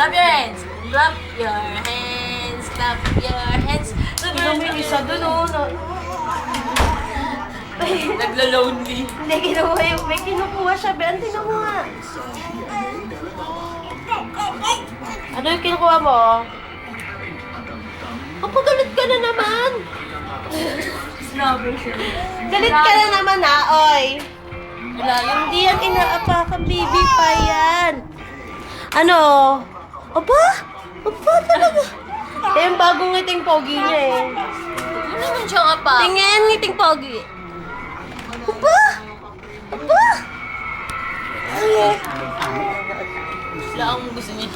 Clap your hands. Clap your hands. Clap your hands. Clap your hands. Ito isa dun, oh. Nagla-lonely. Hindi, kinuha yung, may kinukuha siya. Ben, tingnan mo nga. Ano yung kinukuha mo? Opo, galit ka na naman. Snobber siya. Galit ka na naman, ha, oy. Hindi yan inaapakan, baby pa yan. Ano? Aba? Aba talaga. Eh, yung bagong ngiting pogi niya eh. Ano naman siya nga pa? Tingin, ngiting pogi.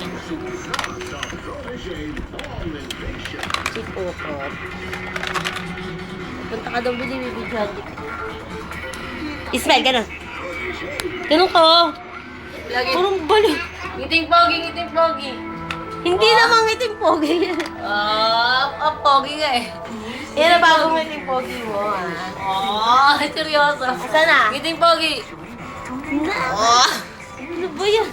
Gusto niya siya. si Pukot. Punta ka daw bili, baby Johnny. Ismael, ganun. Ganun ka. Lagi. Parang balik. Ngiting pogi, ngiting pogi. Hindi naman ngiting pogi yan. Ah, ah, pogi nga eh. Yan ang bagong ngiting pogi mo, ah. Oh, seryoso. Saan na? Ngiting pogi. Na. Oh. Ano ba yan?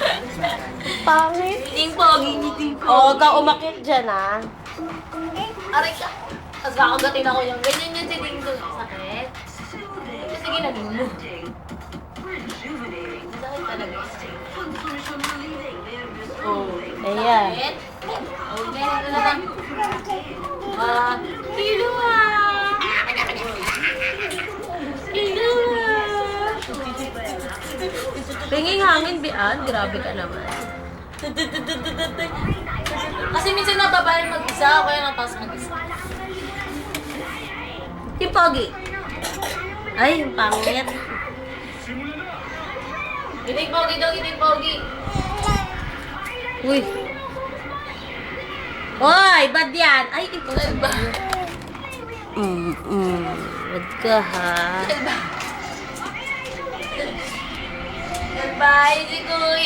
Pangit. Ngiting pogi, ngiting pogi. Oo, ka umakit dyan, ah. Aray ka. Tapos kakagatin ako yung ganyan yung siling ko. Sakit. Sige na din mo. Sakit talaga. Oh. Ayan. Sakit. Oh, ganyan na lang. Ah, hilo ah. Hilo ah. Pinging hangin, Bian. Grabe ka naman. Kasi minsan nababayan mag-isa, kaya napas mag-isa. Yung pogi. Ay, yung pangit. Giting pogi daw, giting pogi. Uy. Hoy, bad yan. Ay, ito. Kalba. Mm, mm. Wag ka, ha? Kalba. Kalba, si kuya.